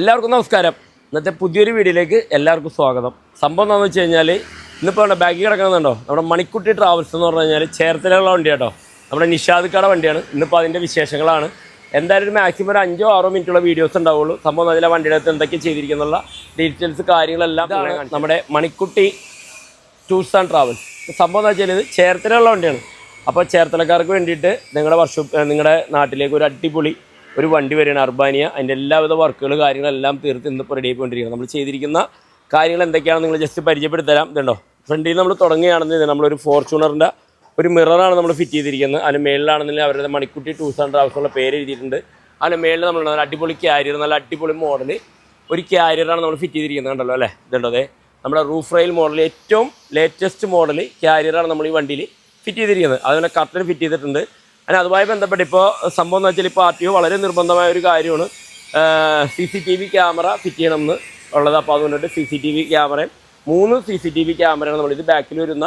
എല്ലാവർക്കും നമസ്കാരം. ഇന്നത്തെ പുതിയൊരു വീഡിയോയിലേക്ക് എല്ലാവർക്കും സ്വാഗതം. സംഭവം എന്താണെന്ന് വെച്ച് കഴിഞ്ഞാൽ ഇന്നിപ്പോൾ നമ്മുടെ ബാഗിൽ കിടക്കുന്നുണ്ടോ? നമ്മുടെ മണിക്കുട്ടി ട്രാവൽസ് എന്ന് പറഞ്ഞു കഴിഞ്ഞാൽ ചേർത്തലയുള്ള വണ്ടി കേട്ടോ നമ്മുടെ നിഷാദ് കട വണ്ടിയാണ്. ഇന്നിപ്പോൾ അതിന്റെ വിശേഷങ്ങളാണ്. എന്തായാലും ഒരു മാക്സിമം ഒരു അഞ്ചോ ആറോ മിനിറ്റുള്ള വീഡിയോസ് ഉണ്ടാവുള്ളൂ. സംഭവം അതിലെ വണ്ടിയുടെ അകത്ത് എന്തൊക്കെ ചെയ്തിരിക്കുന്നുള്ള ഡീറ്റെയിൽസ് കാര്യങ്ങളെല്ലാം നമ്മുടെ മണിക്കുട്ടി ടൂർസ് ആൻഡ് ട്രാവൽസ് സംഭവം എന്താ വെച്ചാൽ ഇത് ചേർത്തലയുള്ള വണ്ടിയാണ്. അപ്പോൾ ചേർത്തലക്കാർക്ക് വേണ്ടിയിട്ട് നിങ്ങളുടെ വർഷം നിങ്ങളുടെ നാട്ടിലേക്ക് ഒരു അടിപൊളി ഒരു വണ്ടി വരികയാണ് അർബാനിയ. അതിന്റെ എല്ലാവിധ വർക്കുകൾ കാര്യങ്ങളെല്ലാം തീർത്ത് ഇന്നിപ്പോൾ റെഡി ആയിക്കൊണ്ടിരിക്കുന്നത് നമ്മൾ ചെയ്തിരിക്കുന്ന കാര്യങ്ങൾ എന്തൊക്കെയാണെന്ന് നിങ്ങൾ ജസ്റ്റ് പരിചയപ്പെടുത്തരാം. ഇതുണ്ടോ ഫ്രണ്ടിൽ നമ്മൾ തുടങ്ങുകയാണെന്ന് നമ്മളൊരു ഫോർച്യൂണറിന്റെ ഒരു മിററാണ് നമ്മൾ ഫിറ്റ് ചെയ്തിരിക്കുന്നത്. അതിന് മേളിലാണെന്നുണ്ടെങ്കിൽ അവരുടെ മണിക്കുട്ടി ആൻഡ് ട്രാവൽസ് ഉള്ള പേര് എഴുതിയിട്ടുണ്ട്. അതിന് മേളിൽ നമ്മൾ നല്ല അടിപൊളി ക്യാരിയർ നല്ല അടിപൊളി മോഡൽ ഒരു ക്യാരിയറാണ് നമ്മൾ ഫിറ്റ് ചെയ്തിരിക്കുന്നത്. കണ്ടല്ലോ അല്ലേ? ഇതുണ്ടോ അതെ നമ്മുടെ റൂഫ് റെയിൽ മോഡൽ ഏറ്റവും ലേറ്റസ്റ്റ് മോഡൽ ക്യാരിയറാണ് നമ്മൾ ഈ വണ്ടിയിൽ ഫിറ്റ് ചെയ്തിരിക്കുന്നത്. അതുപോലെ കർട്ടൻ ഫിറ്റ് ചെയ്തിട്ടുണ്ട്. അതിന് അതുമായി ബന്ധപ്പെട്ട് ഇപ്പോൾ സംഭവം എന്ന് വെച്ചാൽ ഇപ്പോൾ ആർ ടി ഒ വളരെ നിർബന്ധമായ ഒരു കാര്യമാണ്. C C T V camera fit ചെയ്യണമെന്ന് ഉള്ളത്. അപ്പോൾ അതുകൊണ്ടിട്ട് സി സി ടി വി ക്യാമറയും മൂന്ന് സി സി ടി വി ക്യാമറയാണ് നമ്മൾ ഇത് ബാക്കിൽ വരുന്ന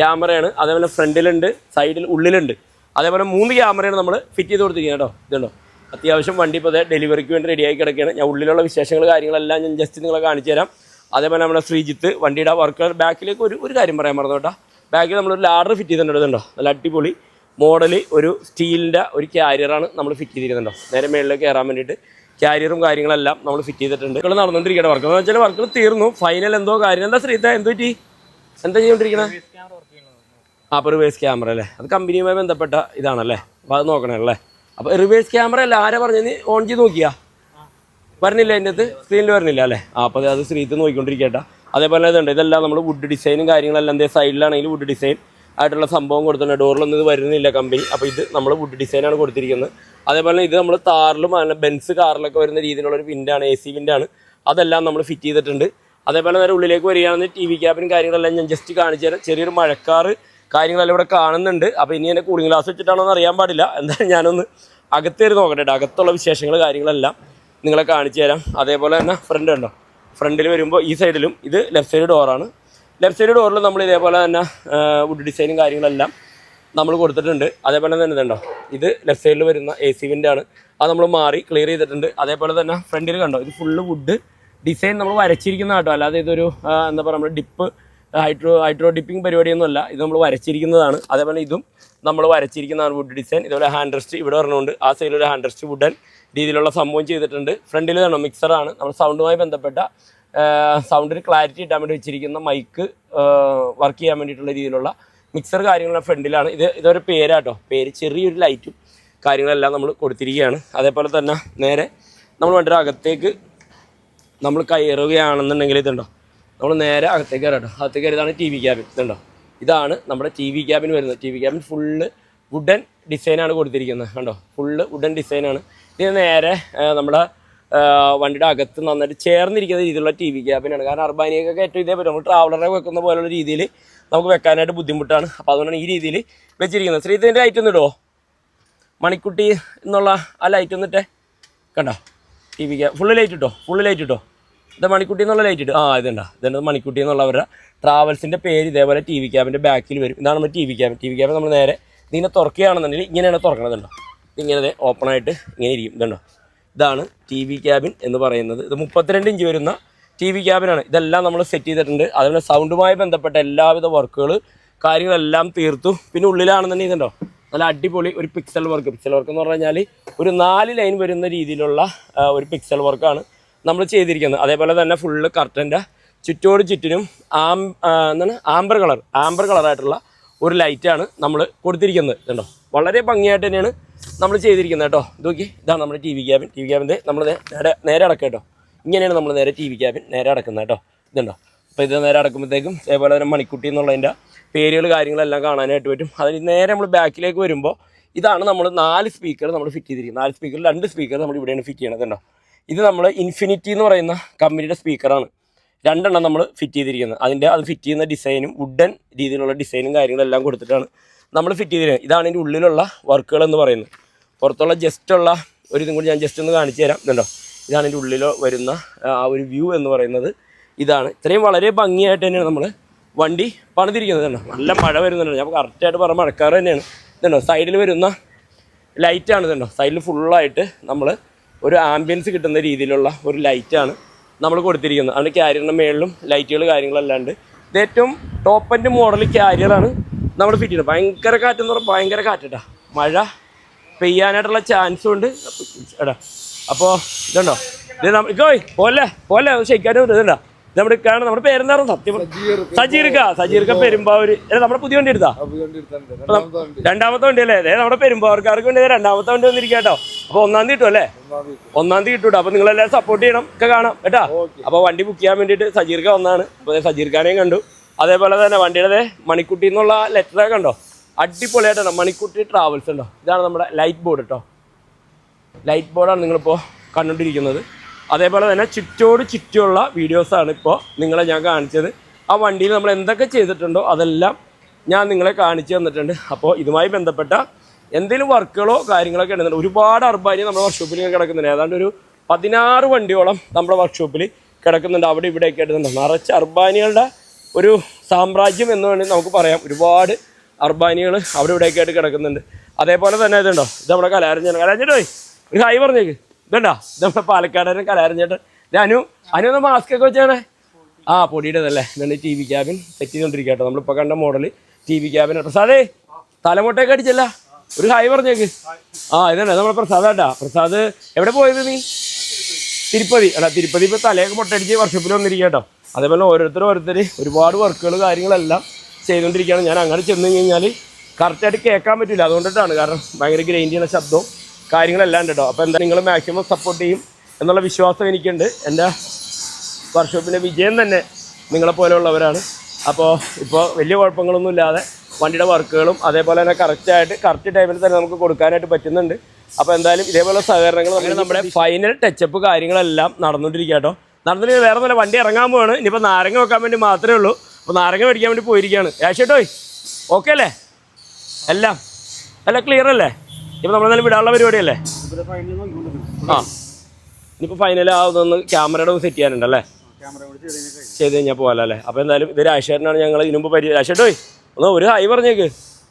ക്യാമറയാണ് അതേപോലെ ഫ്രണ്ടിലുണ്ട് സൈഡിൽ ഉള്ളിലുണ്ട്. അതേപോലെ മൂന്ന് ക്യാമറയാണ് നമ്മൾ ഫിറ്റ് ചെയ്ത് കൊടുത്തിരിക്കുന്നത് കേട്ടോ. ഇതുണ്ടോ അത്യാവശ്യം വണ്ടി ഇപ്പോൾ ഡെലിവറിക്ക് വേണ്ടി റെഡിയായി കിടക്കുകയാണ്. ഞാൻ ഉള്ളിലുള്ള വിശേഷങ്ങൾ കാര്യങ്ങളെല്ലാം ഞാൻ ജസ്റ്റ് നിങ്ങളെ കാണിച്ചു തരാം. അതേപോലെ നമ്മുടെ ശ്രീജിത്ത് വണ്ടിയുടെ വർക്ക് ബാക്കിലേക്ക് ഒരു ഒരു കാര്യം പറയാൻ മറന്നു കേട്ടോ. ബാക്കിൽ നമ്മളൊരു ലാഡർ ഫിറ്റ് ചെയ്തിട്ടുണ്ട്. നല്ല അടിപൊളി മോഡൽ ഒരു സ്റ്റീലിന്റെ ഒരു ക്യാരിയറാണ് നമ്മൾ ഫിറ്റ് ചെയ്തിരുന്നുണ്ടോ നേരെ മേളിലേക്ക് കയറാൻ വേണ്ടിയിട്ട് ക്യാരിയറും കാര്യങ്ങളെല്ലാം നമ്മൾ ഫിറ്റ് ചെയ്തിട്ടുണ്ട്. ഇവിടെ നടന്നുകൊണ്ടിരിക്കുകയാണ് വർക്ക് എന്ന് വെച്ചാൽ വർക്കുകൾ തീർന്നു. ഫൈനൽ എന്തോ കാര്യം. എന്താ ശ്രീത എന്ത് പറ്റി? എന്താ ചെയ്തുകൊണ്ടിരിക്കണേ ആ അപ്പോൾ റിവേഴ്സ് ക്യാമറ അല്ലേ? അത് കമ്പനിയുമായി ബന്ധപ്പെട്ട ഇതാണല്ലേ? അപ്പോൾ അത് നോക്കണല്ലേ അപ്പോൾ റിവേഴ്സ് ക്യാമറ അല്ല ആരാ പറഞ്ഞത് ഓൺ ചെയ്ത് നോക്കിയാ? വരണില്ല അതിന്റെ അകത്ത്? സ്ക്രീനിൽ വരുന്നില്ല അല്ലേ? അപ്പോൾ അത് ശ്രീത്ത് നോക്കിക്കൊണ്ടിരിക്കട്ടെ. അതേപോലെ ഇതുണ്ട്. ഇതെല്ലാം നമ്മൾ വുഡ് ഡിസൈനും കാര്യങ്ങളെല്ലാം എന്തേ സൈഡിലാണെങ്കിൽ വുഡ് ഡിസൈൻ ആയിട്ടുള്ള സംഭവം കൊടുത്തിട്ടുണ്ട്. ഡോറിലൊന്നും ഇത് വരുന്നില്ല കമ്പനി. അപ്പോൾ ഇത് നമ്മൾ വുഡ് ഡിസൈനാണ് കൊടുത്തിരിക്കുന്നത്. അതേപോലെ ഇത് നമ്മൾ താറിലും അങ്ങനെ ബെൻസ് കാറിലൊക്കെ വരുന്ന രീതിയിലുള്ള ഒരു വിൻഡാണ് എ സി വിൻഡാണ് അതെല്ലാം നമ്മൾ ഫിറ്റ് ചെയ്തിട്ടുണ്ട്. അതേപോലെ നേരെ ഉള്ളിലേക്ക് വരികയാണെങ്കിൽ ടി വി ക്യാബിനും കാര്യങ്ങളെല്ലാം ഞാൻ ജസ്റ്റ് കാണിച്ചു തരാം. ചെറിയൊരു മഴക്കാറ് കാര്യങ്ങളെല്ലാം ഇവിടെ കാണുന്നുണ്ട്. അപ്പോൾ ഇനി എന്റെ കൂളിംഗ് ഗ്ലാസ് വെച്ചിട്ടാണോ എന്ന് അറിയാൻ പാടില്ല. എന്തായാലും ഞാനൊന്ന് അകത്തേര് നോക്കട്ടെ അകത്തുള്ള വിശേഷങ്ങൾ കാര്യങ്ങളെല്ലാം നിങ്ങളെ കാണിച്ചു തരാം. അതേപോലെ തന്നെ ഫ്രണ്ട് ഉണ്ടോ ഫ്രണ്ടിൽ വരുമ്പോൾ ഈ സൈഡിലും ഇത് ലെഫ്റ്റ് സൈഡ് ഡോറാണ് ലെഫ്റ്റ് സൈഡ് ഡോറിൽ നമ്മൾ ഇതേപോലെ തന്നെ വുഡ് ഡിസൈനും കാര്യങ്ങളെല്ലാം നമ്മൾ കൊടുത്തിട്ടുണ്ട്. അതേപോലെ തന്നെ ഇതുണ്ടോ? ഇത് ലെഫ്റ്റ് സൈഡിൽ വരുന്ന എ സി ആണ്. അത് നമ്മൾ മാറി ക്ലിയർ ചെയ്തിട്ടുണ്ട്. അതേപോലെ തന്നെ ഫ്രണ്ടിൽ കണ്ടോ? ഇത് ഫുള്ള് വുഡ് ഡിസൈൻ നമ്മൾ വരച്ചിരിക്കുന്ന കേട്ടോ. അല്ലാതെ ഇതൊരു എന്താ പറയുക നമ്മൾ ഡിപ്പ് ഹൈഡ്രോ ഹൈഡ്രോ ഡിപ്പിംഗ് പരിപാടിയൊന്നുമല്ല. ഇത് നമ്മൾ വരച്ചിരിക്കുന്നതാണ്. അതേപോലെ ഇതും നമ്മൾ വരച്ചിരിക്കുന്നതാണ് വുഡ് ഡിസൈൻ ഇതുപോലെ ഹാൻഡ് റെസ്റ്റ് ഇവിടെ പറഞ്ഞുകൊണ്ട് ആ സൈഡിൽ ഒരു ഹാൻഡ് റെസ്റ്റ് വുഡൻ രീതിയിലുള്ള സംഭവം ചെയ്തിട്ടുണ്ട്. ഫ്രണ്ടിൽ തന്നെ മിക്സറാണ് നമ്മൾ സൗണ്ടുമായി ബന്ധപ്പെട്ട സൗണ്ടിന് ക്ലാരിറ്റി കിട്ടാൻ വേണ്ടി വെച്ചിരിക്കുന്ന മൈക്ക് വർക്ക് ചെയ്യാൻ വേണ്ടിയിട്ടുള്ള രീതിയിലുള്ള മിക്സർ കാര്യങ്ങളുടെ ഫ്രണ്ടിലാണ്. ഇത് ഇതൊരു പേരാട്ടോ. പേര് ചെറിയൊരു ലൈറ്റും കാര്യങ്ങളെല്ലാം നമ്മൾ കൊടുത്തിരിക്കുകയാണ്. അതേപോലെ തന്നെ നേരെ നമ്മൾ വണ്ടിയുടെ അകത്തേക്ക് നമ്മൾ കയറുകയാണെന്നുണ്ടെങ്കിൽ ഇതുണ്ടോ? നമ്മൾ നേരെ അകത്തേക്ക് കയറാട്ടോ അകത്തേക്ക് കയറിയതാണ് ടി വി ക്യാബിൻ ഇതുണ്ടോ? ഇതാണ് നമ്മുടെ ടി വി ക്യാബിൻ വരുന്നത്. T V cabin full wooden ഡിസൈനാണ് കൊടുത്തിരിക്കുന്നത്. കണ്ടോ? ഫുള്ള് വുഡൻ ഡിസൈനാണ് ഇത് നേരെ നമ്മുടെ വണ്ടിയുടെ അകത്ത് നന്നായിട്ട് ചേർന്നിരിക്കുന്ന രീതിയിലുള്ള ടി വി ക്യാബിനാണ് കാരണം അർബാനിയൊക്കെ ഏറ്റവും ഇതേ പറ്റും നമ്മൾ ട്രാവലറെ വെക്കുന്ന പോലുള്ള രീതിയിൽ നമുക്ക് വെക്കാനായിട്ട് ബുദ്ധിമുട്ടാണ്. അപ്പോൾ അതുകൊണ്ടാണ് ഈ രീതിയിൽ വെച്ചിരിക്കുന്നത്. ശ്രീധന്റെ ലൈറ്റ് ഒന്ന് ഇടുമോ മണിക്കുട്ടി എന്നുള്ള ആ ലൈറ്റ് ഒന്നിട്ടെ? കണ്ടോ? T V cab full light ഇട്ടോ? ഫുള്ള് ലൈറ്റ് ഇട്ടോ? ഇത് മണിക്കുട്ടി എന്നുള്ള ലൈറ്റ് ഇട്ടു ആ ഇതുണ്ടോ ഇതുണ്ട് മണിക്കുട്ടി എന്നുള്ളവരുടെ ട്രാവൽസിന്റെ പേര് ഇതേപോലെ ടി വി ക്യാബിന്റെ ബാക്കിൽ വരും. ഇതാണ് നമ്മൾ T V cab T V cab നമ്മൾ നേരെ ഇതിനെ തുറക്കുകയാണെന്നുണ്ടെങ്കിൽ ഇങ്ങനെയാണ് തുറക്കണതുണ്ടോ ഇങ്ങനെ ഓപ്പണായിട്ട് ഇങ്ങനെ ഇരിക്കും. ഇതുണ്ടോ? ഇതാണ് ടി വി ക്യാബിൻ എന്ന് പറയുന്നത്. ഇത് മുപ്പത്തിരണ്ട് ഇഞ്ച് വരുന്ന ടി വി ക്യാബിനാണ് ഇതെല്ലാം നമ്മൾ സെറ്റ് ചെയ്തിട്ടുണ്ട്. അതുപോലെ സൗണ്ടുമായി ബന്ധപ്പെട്ട എല്ലാവിധ വർക്കുകൾ കാര്യങ്ങളെല്ലാം തീർത്തു. പിന്നെ ഉള്ളിലാണെന്നുണ്ടെങ്കിൽ ഇതുണ്ടോ? നല്ല അടിപൊളി ഒരു പിക്സൽ വർക്ക് പിക്സൽ വർക്ക് എന്ന് പറഞ്ഞു കഴിഞ്ഞാൽ ഒരു നാല് ലൈൻ വരുന്ന രീതിയിലുള്ള ഒരു പിക്സൽ വർക്കാണ് നമ്മൾ ചെയ്തിരിക്കുന്നത്. അതേപോലെ തന്നെ ഫുള്ള് കർട്ടന്റെ ചുറ്റോട് ചുറ്റിനും ആം എന്താണ്? ആംബർ കളർ ആംബർ കളറായിട്ടുള്ള ഒരു ലൈറ്റാണ് നമ്മൾ കൊടുത്തിരിക്കുന്നത്. കണ്ടോ വളരെ ഭംഗിയായിട്ട് തന്നെയാണ് നമ്മൾ ചെയ്തിരിക്കുന്നത് കേട്ടോ. നോക്കി. ഇതാണ് നമ്മുടെ T V cabin T V ക്യാബിന്റെ നമ്മൾ നേരെ നേരെ അടക്കുക കേട്ടോ. ഇങ്ങനെയാണ് നമ്മൾ നേരെ ടി വി ക്യാബിൻ നേരെ അടക്കുന്നത് കേട്ടോ. ഇതുണ്ടോ? അപ്പോൾ ഇത് നേരെ അടക്കുമ്പോഴത്തേക്കും അതേപോലെ തന്നെ മണിക്കുട്ടി എന്നുള്ളതിന്റെ പേരുകൾ കാര്യങ്ങളെല്ലാം കാണാനായിട്ട് പറ്റും. അതിന് നേരെ നമ്മൾ ബാക്കിലേക്ക് വരുമ്പോൾ ഇതാണ് നമ്മൾ നാല് സ്പീക്കർ നമ്മൾ ഫിറ്റ് ചെയ്തിരിക്കുന്നത്. നാല് സ്പീക്കർ രണ്ട് സ്പീക്കർ നമ്മൾ ഇവിടെയാണ് ഫിറ്റ് ചെയ്യണത് കണ്ടോ ഇത് നമ്മൾ ഇൻഫിനിറ്റി എന്ന് പറയുന്ന കമ്പനിയുടെ സ്പീക്കറാണ് രണ്ടെണ്ണം നമ്മൾ ഫിറ്റ് ചെയ്തിരിക്കുന്നത്. അതിന്റെ അത് ഫിറ്റ് ചെയ്യുന്ന ഡിസൈനും വുഡൻ രീതിയിലുള്ള ഡിസൈനും കാര്യങ്ങളെല്ലാം കൊടുത്തിട്ടാണ് നമ്മൾ ഫിറ്റ് ചെയ്തിരുന്നത് ഇതാണ് ഇതിന്റെ ഉള്ളിലുള്ള വർക്കുകൾ എന്ന് പറയുന്നത്. പുറത്തുള്ള ജസ്റ്റ് ഉള്ള ഒരു ഇതും കൂടി ഞാൻ ജസ്റ്റ് ഒന്ന് കാണിച്ചു തരാം. ഇതുണ്ടോ ഇതാണ് ഇതിന്റെ ഉള്ളിൽ വരുന്ന ആ ഒരു വ്യൂ എന്ന് പറയുന്നത്. ഇതാണ്. ഇത്രയും വളരെ ഭംഗിയായിട്ട് തന്നെയാണ് നമ്മൾ വണ്ടി പണിതിരിക്കുന്നത് കണ്ടോ? നല്ല മഴ വരുന്നുണ്ട്. ഞാൻ കറക്റ്റായിട്ട് പറഞ്ഞ മഴക്കാറ് തന്നെയാണ്. ഇതുണ്ടോ? സൈഡിൽ വരുന്ന ലൈറ്റാണ് ഇതുണ്ടോ? സൈഡിൽ ഫുള്ളായിട്ട് നമ്മൾ ഒരു ആംബിയൻസ് കിട്ടുന്ന രീതിയിലുള്ള ഒരു ലൈറ്റാണ് നമ്മൾ കൊടുത്തിരിക്കുന്നത്. അതിന്റെ ക്യാരിയറിന്റെ മേളിലും ലൈറ്റുകൾ കാര്യങ്ങളെല്ലാം ഉണ്ട്. ഇത് ഏറ്റവും ടോപ്പ് മോഡൽ ക്യാരിയറാണ് നമ്മൾ ഫിറ്റ് ചെയ്യണം ഭയങ്കര കാറ്റെന്ന് പറഞ്ഞാൽ ഭയങ്കര കാറ്റാ മഴ പെയ്യാനായിട്ടുള്ള ചാൻസും ഉണ്ട്. എടാ അപ്പോൾ ഇതുണ്ടോ? ഇത് നമുക്ക് പോലെ പോലെ ഷെയ്ക്കാനും ഇതുണ്ടോ? ഇത് നമ്മുടെ കാണാൻ നമ്മുടെ പേരെന്താണ് സത്യം സജീർക്ക സജീർക്ക പെരുമ്പാവൂര്. നമ്മുടെ പുതിയ വണ്ടി എടുത്താ? രണ്ടാമത്തെ വണ്ടി. അല്ലേ? അതെ നമ്മുടെ പെരുമ്പാവർക്കാർക്ക് വേണ്ടി രണ്ടാമത്തെ വണ്ടി വന്നിരിക്കുക കേട്ടോ. അപ്പൊ ഒന്നാം തീയതി കിട്ടും അല്ലേ? ഒന്നാം തീയതി അപ്പൊ നിങ്ങൾ എല്ലാവരും സപ്പോർട്ട് ചെയ്യണം. ഒക്കെ കാണാം കേട്ടാ. അപ്പൊ വണ്ടി ബുക്ക് ചെയ്യാൻ വേണ്ടിട്ട് സജീർക്ക വന്നാണ്. അപ്പൊ സജീർഖാനെയും കണ്ടു. അതേപോലെ തന്നെ വണ്ടിയുടെ മണിക്കുട്ടി എന്നുള്ള ലെറ്റർ കണ്ടോ അടിപൊളിയായിട്ടാണ്. മണിക്കുട്ടി ട്രാവൽസ് ഉണ്ടോ? ഇതാണ് നമ്മുടെ ലൈറ്റ് ബോർഡ് കേട്ടോ ലൈറ്റ് ബോർഡാണ് നിങ്ങളിപ്പോൾ കണ്ടുകൊണ്ടിരിക്കുന്നത്. അതേപോലെ തന്നെ ചുറ്റോട് ചുറ്റുമുള്ള വീഡിയോസാണ് ഇപ്പോൾ നിങ്ങളെ ഞാൻ കാണിച്ചത്. ആ വണ്ടിയിൽ നമ്മൾ എന്തൊക്കെ ചെയ്തിട്ടുണ്ടോ അതെല്ലാം ഞാൻ നിങ്ങളെ കാണിച്ചു തന്നിട്ടുണ്ട്. അപ്പോൾ ഇതുമായി ബന്ധപ്പെട്ട എന്തെങ്കിലും വർക്കുകളോ കാര്യങ്ങളൊക്കെ ഉണ്ടെന്നുണ്ട് ഒരുപാട് അർബാനി നമ്മുടെ വർക്ക്ഷോപ്പിൽ കിടക്കുന്നുണ്ട്. ഏതാണ്ട് ഒരു പതിനാറ് വണ്ടിയോളം നമ്മുടെ വർക്ക്ഷോപ്പിൽ കിടക്കുന്നുണ്ട്. അവിടെ ഇവിടെയൊക്കെ ആയിട്ടുണ്ട് നിറച്ച് അർബാനികളുടെ ഒരു സാമ്രാജ്യം എന്ന് വേണമെങ്കിൽ നമുക്ക് പറയാം. ഒരുപാട് അർബാനികൾ അവിടെ ഇവിടെയൊക്കെ ആയിട്ട് കിടക്കുന്നുണ്ട്. അതേപോലെ തന്നെ ഇതുണ്ടോ? ഇത് നമ്മുടെ കലാരഞ്ജന കലാരഞ്ജന ഒരു ഹായ് പറഞ്ഞേക്ക്. ഇതുണ്ടോ? ഇത് നമ്മുടെ പാലക്കാടൻ ഇത് അനു അനു ഒന്ന് മാസ്ക് ഒക്കെ വെച്ചാണേ ആ പൊടിയുടേതല്ലേ ഇതാണ് ടി വി ക്യാബിൻ സെറ്റ് ചെയ്തുകൊണ്ടിരിക്കുക കേട്ടോ. നമ്മളിപ്പോൾ കണ്ട മോഡൽ ടി വി ക്യാബിൻ പ്രസാദേ തലമുട്ടയൊക്കെ അടിച്ചല്ല. ഒരു ഹായ് പറഞ്ഞേക്ക്. ആ ഇതാണ് നമ്മുടെ പ്രസാദാട്ടാ പ്രസാദ് എവിടെ പോയത് നീ? തിരുപ്പതി. അല്ല തിരുപ്പതി ഇപ്പോൾ തലയൊക്കെ മുട്ടടിച്ച് വർഷപ്പിൽ വന്നിരിക്കുക കേട്ടോ. അതേപോലെ ഓരോരുത്തർ ഓരോരുത്തർ ഒരുപാട് വർക്കുകൾ കാര്യങ്ങളെല്ലാം ചെയ്തുകൊണ്ടിരിക്കുകയാണ്. ഞാൻ അങ്ങനെ ചെന്ന് കഴിഞ്ഞാൽ കറക്റ്റായിട്ട് കേൾക്കാൻ പറ്റില്ല. അതുകൊണ്ടിട്ടാണ്. കാരണം ഭയങ്കര ഗ്രൈൻഡ് ചെയ്യുന്ന ശബ്ദവും കാര്യങ്ങളെല്ലാം ഉണ്ട് കേട്ടോ അപ്പോൾ എന്താ നിങ്ങൾ മാക്സിമം സപ്പോർട്ട് ചെയ്യും എന്നുള്ള വിശ്വാസം എനിക്കുണ്ട്. എന്റെ വർക്ക്ഷോപ്പിന്റെ വിജയം തന്നെ നിങ്ങളെപ്പോലെയുള്ളവരാണ് അപ്പോൾ ഇപ്പോൾ വലിയ കുഴപ്പങ്ങളൊന്നും ഇല്ലാതെ വണ്ടിയുടെ വർക്കുകളും അതേപോലെ തന്നെ കറക്റ്റായിട്ട് കറക്റ്റ് ടൈമിൽ തന്നെ നമുക്ക് കൊടുക്കാനായിട്ട് പറ്റുന്നുണ്ട്. അപ്പോൾ എന്തായാലും ഇതേപോലെ സഹകരണങ്ങൾ നമ്മുടെ ഫൈനൽ ടച്ചപ്പ് കാര്യങ്ങളെല്ലാം നടന്നുകൊണ്ടിരിക്കുക കേട്ടോ നടന്നിട്ട് വേറെ നല്ല വണ്ടി ഇറങ്ങാൻ പോവാണ്. ഇനിയിപ്പോൾ നാരങ്ങ വെക്കാൻ വേണ്ടി മാത്രമേ ഉള്ളൂ. അപ്പോൾ നാരങ്ങ മേടിക്കാൻ വേണ്ടി പോയിരിക്കുകയാണ്. ഏഷേട്ടോയ് ഓക്കെ അല്ലേ? എല്ലാം. എല്ലാം ക്ലിയർ അല്ലേ? ഇപ്പോൾ നല്ല വിടാനുള്ള പരിപാടിയല്ലേ? ആ. ഇനിയിപ്പോൾ ഫൈനൽ ആവുന്നൊന്ന് ക്യാമറയുടെ ഒന്ന് സെറ്റ് ചെയ്യാനുണ്ടല്ലേ ചെയ്ത് കഴിഞ്ഞാൽ പോകാലല്ലേ അപ്പോൾ എന്തായാലും ഇത് രാജേഷേട്ടനാണ് ഞങ്ങൾ ഇതിനുമ്പോൾ പരി രാജേട്ടോ ഒന്ന് ഒരു ഹൈ പറഞ്ഞേക്ക്.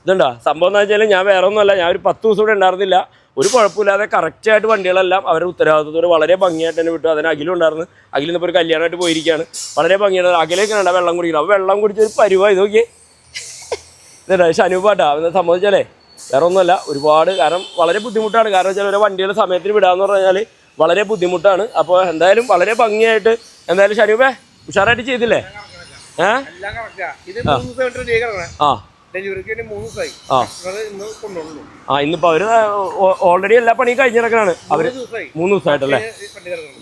ഇതുണ്ടോ? സംഭവം എന്ന് വെച്ചാൽ ഞാൻ വേറെ ഒന്നുമല്ല ഞാൻ ഒരു പത്ത് ദിവസം ഇവിടെ ഉണ്ടായിരുന്നില്ല. ഒരു കുഴപ്പമില്ലാതെ കറക്റ്റായിട്ട് വണ്ടികളെല്ലാം അവരുടെ ഉത്തരവാദിത്തത്തോട് വളരെ ഭംഗിയായിട്ട് തന്നെ വിട്ടു. അതിന് അഖിലും ഉണ്ടായിരുന്നു. അഖിൽ ഇപ്പോൾ ഒരു കല്യാണമായിട്ട് പോയിരിക്കുകയാണ്. വളരെ ഭംഗിയാണ്. അഖിലേക്ക് വേണ്ട വെള്ളം കുടിക്കണം. അപ്പോൾ വെള്ളം കുടിച്ചൊരു പരുവായി നോക്കിയേ. ഇതാ ഷനൂപാട്ടാ എന്ന് സംബന്ധിച്ചാലേ വേറെ ഒന്നുമല്ല ഒരുപാട് കാരണം വളരെ ബുദ്ധിമുട്ടാണ്. കാരണം വെച്ചാൽ ഒരു വണ്ടിയുടെ സമയത്തിന് വിടാമെന്ന് പറഞ്ഞാൽ വളരെ ബുദ്ധിമുട്ടാണ്. അപ്പോൾ എന്തായാലും വളരെ ഭംഗിയായിട്ട് എന്തായാലും ഷനൂപേ ഉഷാറായിട്ട് ചെയ്തില്ലേ? ഏഹ് ആ. ഡെലിവറിക്ക് മൂന്ന് ദിവസമായി. ഇന്ന് കൊണ്ടുള്ളൂ ആ ഇന്നിപ്പോ അവർ ഓൾറെഡി എല്ലാ പണിയും കഴിഞ്ഞിടക്കണാണ്. അവർ മൂന്ന് ദിവസമായിട്ടല്ലേ?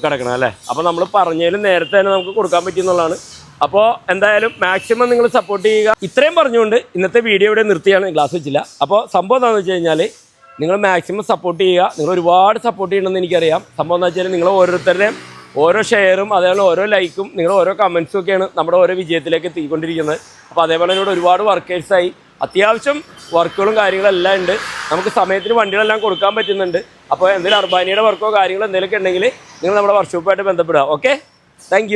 കിടക്കണം. അല്ലേ? അപ്പോൾ നമ്മൾ പറഞ്ഞാലും നേരത്തെ തന്നെ നമുക്ക് കൊടുക്കാൻ പറ്റിയെന്നുള്ളതാണ് അപ്പോൾ എന്തായാലും മാക്സിമം നിങ്ങൾ സപ്പോർട്ട് ചെയ്യുക. ഇത്രയും പറഞ്ഞുകൊണ്ട് ഇന്നത്തെ വീഡിയോ ഇവിടെ നിർത്തിയാണ്. ഗ്ലാസ് വെച്ചില്ല. അപ്പോൾ സംഭവം എന്താണെന്ന് വെച്ച് കഴിഞ്ഞാൽ നിങ്ങൾ മാക്സിമം സപ്പോർട്ട് ചെയ്യുക. നിങ്ങൾ ഒരുപാട് സപ്പോർട്ട് ചെയ്യണമെന്ന് എനിക്കറിയാം. സംഭവം എന്താ വെച്ചാൽ നിങ്ങൾ ഓരോരുത്തരുടെയും ഓരോ ഷെയറും അതേപോലെ ഓരോ ലൈക്കും നിങ്ങൾ ഓരോ കമൻസും ഒക്കെയാണ് നമ്മുടെ ഓരോ വിജയത്തിലേക്ക് എത്തിക്കൊണ്ടിരിക്കുന്നത്. അപ്പോൾ അതേപോലെ ഇവിടെ ഒരുപാട് വർക്കേഴ്സായി അത്യാവശ്യം വർക്കുകളും കാര്യങ്ങളും എല്ലാം ഉണ്ട്. നമുക്ക് സമയത്തിന് വണ്ടികളെല്ലാം കൊടുക്കാൻ പറ്റുന്നുണ്ട്. അപ്പോൾ എന്തെങ്കിലും അർബാനിയുടെ വർക്കോ കാര്യങ്ങളോ എന്തെങ്കിലുമൊക്കെ ഉണ്ടെങ്കിൽ നിങ്ങൾ നമ്മുടെ വർക്ക്ഷോപ്പുമായിട്ട് ബന്ധപ്പെടുക. Okay thank